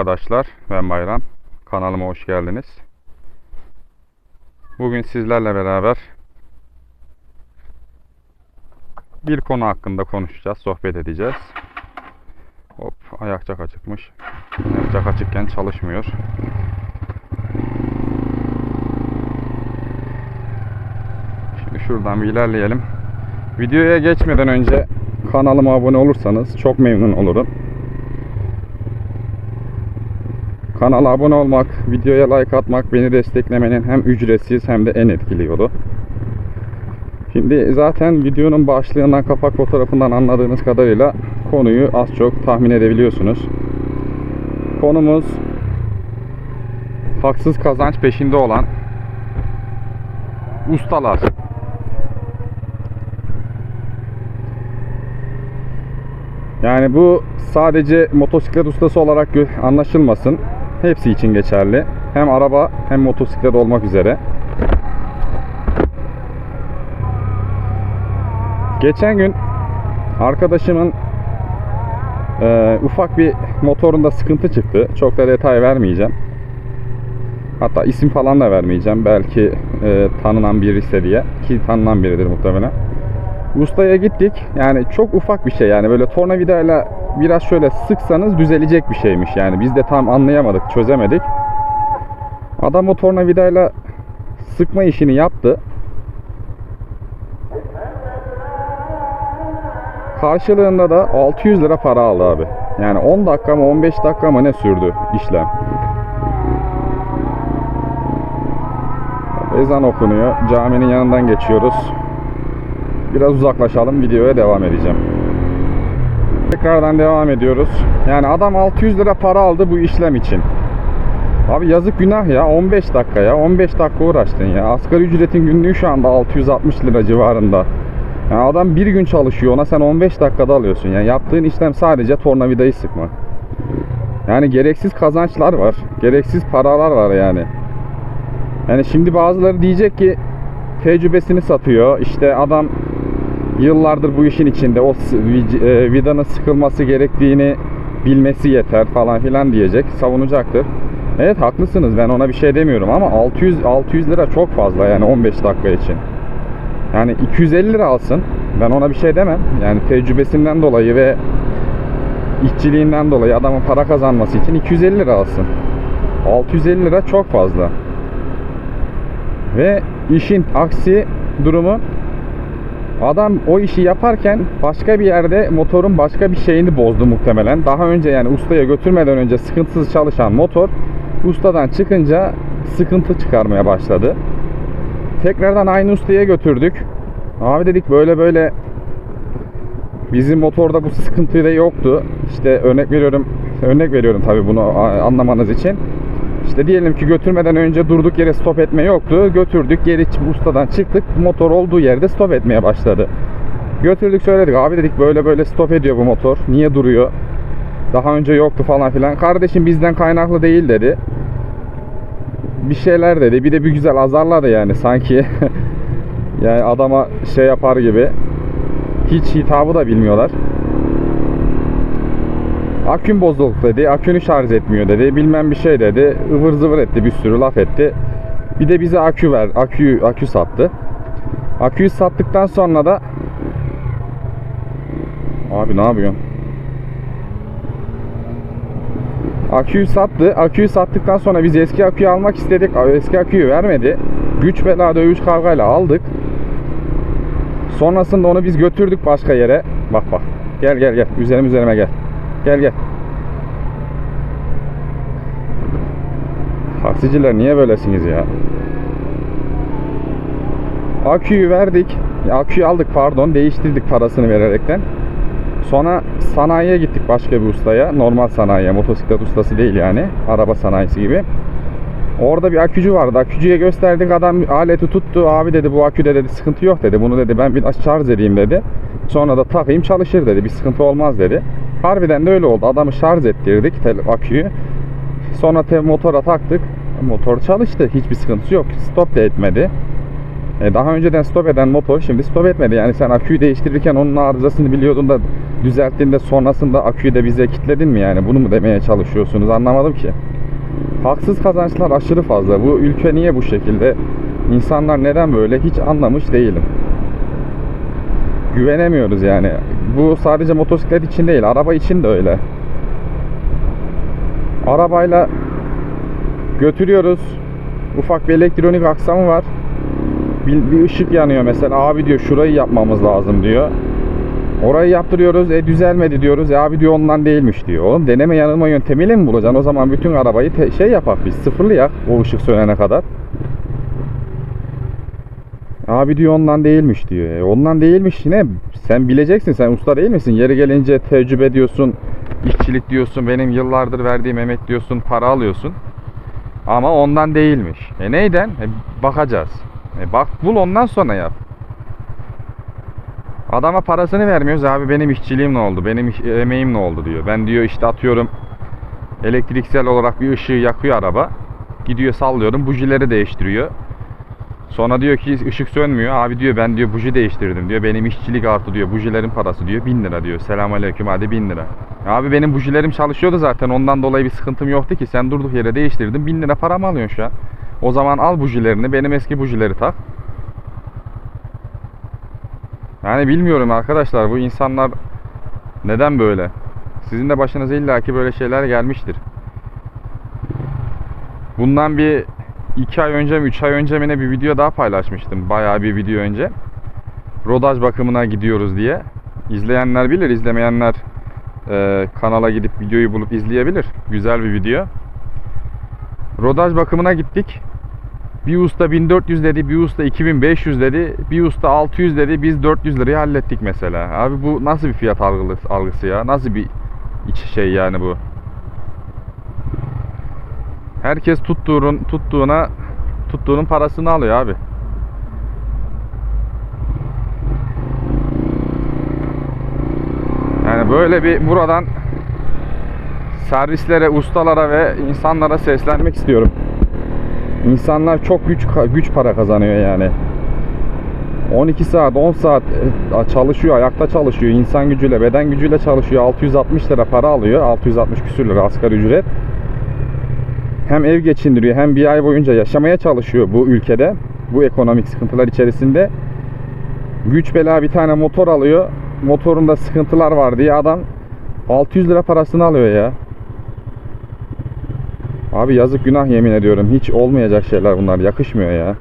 arkadaşlar. Ben Bayram. Kanalıma hoş geldiniz. Bugün sizlerle beraber bir konu hakkında konuşacağız, sohbet edeceğiz. Hop, ayak caka çıkmış. Ayak caka açıkken çalışmıyor. Şimdi şuradan bir ilerleyelim. Videoya geçmeden önce kanalıma abone olursanız çok memnun olurum. Kanala abone olmak, videoya like atmak beni desteklemenin hem ücretsiz hem de en etkili yolu. Şimdi zaten videonun başlığından kapak fotoğrafından anladığınız kadarıyla konuyu az çok tahmin edebiliyorsunuz. Konumuz haksız kazanç peşinde olan ustalar. Yani bu sadece motosiklet ustası olarak anlaşılmasın. Hepsi için geçerli. Hem araba hem motosiklet olmak üzere. Geçen gün arkadaşımın e, ufak bir motorunda sıkıntı çıktı. Çok da detay vermeyeceğim. Hatta isim falan da vermeyeceğim. Belki e, tanınan birisi diye. Ki tanınan biridir muhtemelen. Ustaya gittik. Yani çok ufak bir şey yani böyle tornavidayla biraz şöyle sıksanız düzelecek bir şeymiş yani. Biz de tam anlayamadık, çözemedik. Adam o tornavidayla sıkma işini yaptı. Karşılığında da 600 lira para aldı abi. Yani 10 dakika mı 15 dakika mı ne sürdü işlem. Ezan okunuyor. Caminin yanından geçiyoruz. Biraz uzaklaşalım. Videoya devam edeceğim. Tekrardan devam ediyoruz. Yani adam 600 lira para aldı bu işlem için. Abi yazık günah ya. 15 dakika ya. 15 dakika uğraştın ya. Asgari ücretin günlüğü şu anda 660 lira civarında. Yani adam bir gün çalışıyor ona sen 15 dakikada alıyorsun. Yani yaptığın işlem sadece tornavidayı sıkma. Yani gereksiz kazançlar var. Gereksiz paralar var yani. Yani şimdi bazıları diyecek ki tecrübesini satıyor. İşte adam yıllardır bu işin içinde o e, vidanın sıkılması gerektiğini bilmesi yeter falan filan diyecek. Savunacaktır. Evet haklısınız ben ona bir şey demiyorum ama 600 600 lira çok fazla yani 15 dakika için. Yani 250 lira alsın. Ben ona bir şey demem. Yani tecrübesinden dolayı ve işçiliğinden dolayı adamın para kazanması için 250 lira alsın. 650 lira çok fazla. Ve işin aksi durumu adam o işi yaparken başka bir yerde motorun başka bir şeyini bozdu muhtemelen. Daha önce yani ustaya götürmeden önce sıkıntısız çalışan motor ustadan çıkınca sıkıntı çıkarmaya başladı. Tekrardan aynı ustaya götürdük. Abi dedik böyle böyle bizim motorda bu sıkıntı da yoktu. İşte örnek veriyorum. Örnek veriyorum tabii bunu anlamanız için. İşte diyelim ki götürmeden önce durduk yere stop etme yoktu. Götürdük geri ustadan çıktık. Motor olduğu yerde stop etmeye başladı. Götürdük söyledik abi dedik böyle böyle stop ediyor bu motor. Niye duruyor? Daha önce yoktu falan filan. Kardeşim bizden kaynaklı değil dedi. Bir şeyler dedi. Bir de bir güzel azarladı yani sanki. yani adama şey yapar gibi. Hiç hitabı da bilmiyorlar. Akün bozuldu dedi. Akünü şarj etmiyor dedi. Bilmem bir şey dedi. ıvır zıvır etti. Bir sürü laf etti. Bir de bize akü ver. Akü akü sattı. Aküyü sattıktan sonra da Abi ne yapıyorsun? Aküyü sattı. Aküyü sattıktan sonra biz eski aküyü almak istedik. Eski aküyü vermedi. Güç bela dövüş kavgayla aldık. Sonrasında onu biz götürdük başka yere. Bak bak. Gel gel gel. Üzerim üzerime gel. Gel gel. Taksiciler niye böylesiniz ya? Aküyü verdik. Aküyü aldık pardon. Değiştirdik parasını vererekten. Sonra sanayiye gittik başka bir ustaya. Normal sanayiye. Motosiklet ustası değil yani. Araba sanayisi gibi. Orada bir akücü vardı. Akücüye gösterdik. Adam aleti tuttu. Abi dedi bu aküde dedi sıkıntı yok dedi. Bunu dedi ben biraz şarj edeyim dedi. Sonra da takayım çalışır dedi. Bir sıkıntı olmaz dedi. Harbiden de öyle oldu. Adamı şarj ettirdik aküyü. Sonra te- motora taktık. Motor çalıştı. Hiçbir sıkıntısı yok. Stop da etmedi. E daha önceden stop eden motor şimdi stop etmedi. Yani sen aküyü değiştirirken onun arızasını biliyordun da düzelttiğinde sonrasında aküyü de bize kitledin mi yani? Bunu mu demeye çalışıyorsunuz? Anlamadım ki. Haksız kazançlar aşırı fazla. Bu ülke niye bu şekilde? İnsanlar neden böyle? Hiç anlamış değilim. Güvenemiyoruz yani. Bu sadece motosiklet için değil, araba için de öyle. Arabayla götürüyoruz. Ufak bir elektronik aksamı var. Bir, bir ışık yanıyor mesela. Abi diyor şurayı yapmamız lazım diyor. Orayı yaptırıyoruz. E düzelmedi diyoruz. E abi diyor ondan değilmiş diyor. Oğlum deneme yanılma yöntemiyle mi bulacaksın? O zaman bütün arabayı şey yapak biz. Sıfırlayak o ışık sönene kadar. Abi diyor ondan değilmiş diyor. E ondan değilmiş yine sen bileceksin sen usta değil misin? Yeri gelince tecrübe diyorsun, işçilik diyorsun, benim yıllardır verdiğim emek diyorsun, para alıyorsun. Ama ondan değilmiş. E neyden? E bakacağız. E bak bul ondan sonra yap. Adama parasını vermiyoruz abi benim işçiliğim ne oldu? Benim emeğim ne oldu diyor. Ben diyor işte atıyorum elektriksel olarak bir ışığı yakıyor araba. Gidiyor sallıyorum bujileri değiştiriyor. Sonra diyor ki ışık sönmüyor. Abi diyor ben diyor buji değiştirdim diyor. Benim işçilik artı diyor. Bujilerin parası diyor 1000 lira diyor. Selamünaleyküm hadi 1000 lira. Abi benim bujilerim çalışıyordu zaten. Ondan dolayı bir sıkıntım yoktu ki. Sen durduk yere değiştirdin. 1000 lira para mı alıyorsun şu an? O zaman al bujilerini. Benim eski bujileri tak. Yani bilmiyorum arkadaşlar bu insanlar neden böyle? Sizin de başınıza illaki böyle şeyler gelmiştir. Bundan bir 2 ay önce mi 3 ay önce mi ne bir video daha paylaşmıştım. Bayağı bir video önce. Rodaj bakımına gidiyoruz diye. İzleyenler bilir, izlemeyenler e, kanala gidip videoyu bulup izleyebilir. Güzel bir video. Rodaj bakımına gittik. Bir usta 1400 dedi, bir usta 2500 dedi, bir usta 600 dedi. Biz 400 lirayı hallettik mesela. Abi bu nasıl bir fiyat algısı, algısı ya? Nasıl bir iç şey yani bu? Herkes tuttuğun tuttuğuna tuttuğunun parasını alıyor abi. Yani böyle bir buradan servislere, ustalara ve insanlara seslenmek istiyorum. İnsanlar çok güç güç para kazanıyor yani. 12 saat, 10 saat e, çalışıyor, ayakta çalışıyor. insan gücüyle, beden gücüyle çalışıyor. 660 lira para alıyor. 660 küsür lira asgari ücret. Hem ev geçindiriyor hem bir ay boyunca yaşamaya çalışıyor bu ülkede. Bu ekonomik sıkıntılar içerisinde. Güç bela bir tane motor alıyor. Motorunda sıkıntılar var diye adam 600 lira parasını alıyor ya. Abi yazık günah yemin ediyorum. Hiç olmayacak şeyler bunlar. Yakışmıyor ya.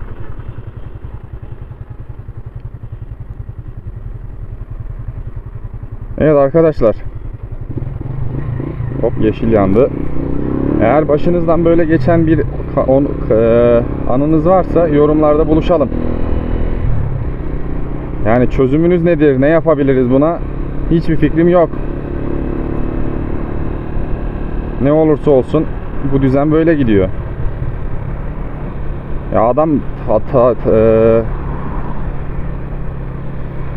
Evet arkadaşlar. Hop yeşil yandı. Eğer başınızdan böyle geçen bir on- e, anınız varsa yorumlarda buluşalım. Yani çözümünüz nedir? Ne yapabiliriz buna? Hiçbir fikrim yok. Ne olursa olsun bu düzen böyle gidiyor. Ya adam ta, ta- ta- e,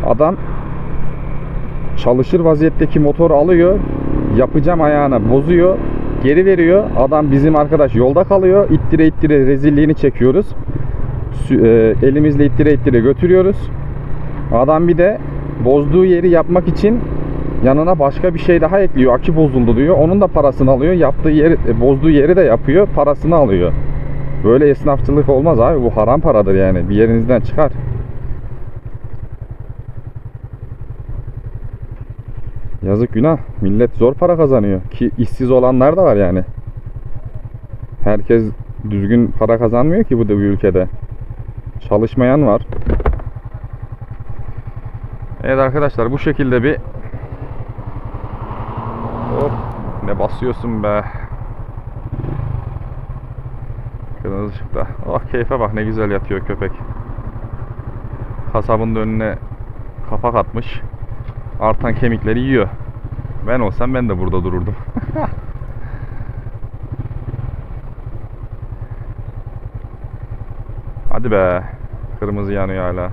adam çalışır vaziyetteki motor alıyor, yapacağım ayağına bozuyor, geri veriyor. Adam bizim arkadaş yolda kalıyor. İttire ittire rezilliğini çekiyoruz. E, elimizle ittire ittire götürüyoruz. Adam bir de bozduğu yeri yapmak için yanına başka bir şey daha ekliyor. Akü bozuldu diyor. Onun da parasını alıyor. Yaptığı yeri, e, bozduğu yeri de yapıyor. Parasını alıyor. Böyle esnafçılık olmaz abi. Bu haram paradır yani. Bir yerinizden çıkar. Yazık günah. Millet zor para kazanıyor. Ki işsiz olanlar da var yani. Herkes düzgün para kazanmıyor ki bu da bu ülkede. Çalışmayan var. Evet arkadaşlar bu şekilde bir Hop ne basıyorsun be. Kırmızı ışıkta. Oh keyfe bak ne güzel yatıyor köpek. Kasabın önüne kapak atmış. Artan kemikleri yiyor. Ben olsam ben de burada dururdum. Hadi be. Kırmızı yanıyor hala.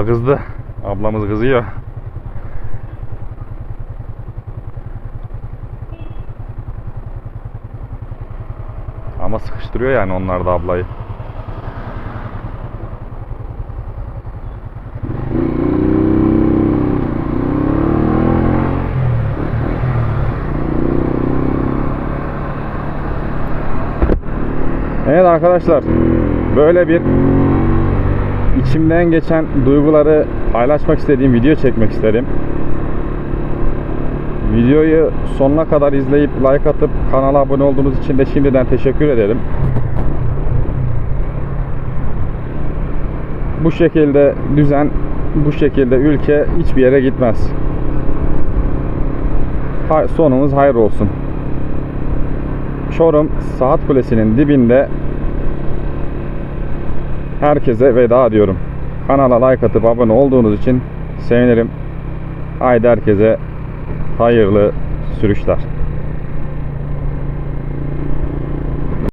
Abla kızdı. Ablamız kızıyor. Ama sıkıştırıyor yani onlar da ablayı. Evet arkadaşlar böyle bir içimden geçen duyguları paylaşmak istediğim video çekmek istedim. Videoyu sonuna kadar izleyip like atıp kanala abone olduğunuz için de şimdiden teşekkür ederim. Bu şekilde düzen, bu şekilde ülke hiçbir yere gitmez. Sonumuz hayır olsun. Çorum Saat Kulesi'nin dibinde herkese veda diyorum. Kanala like atıp abone olduğunuz için sevinirim. Haydi herkese hayırlı sürüşler.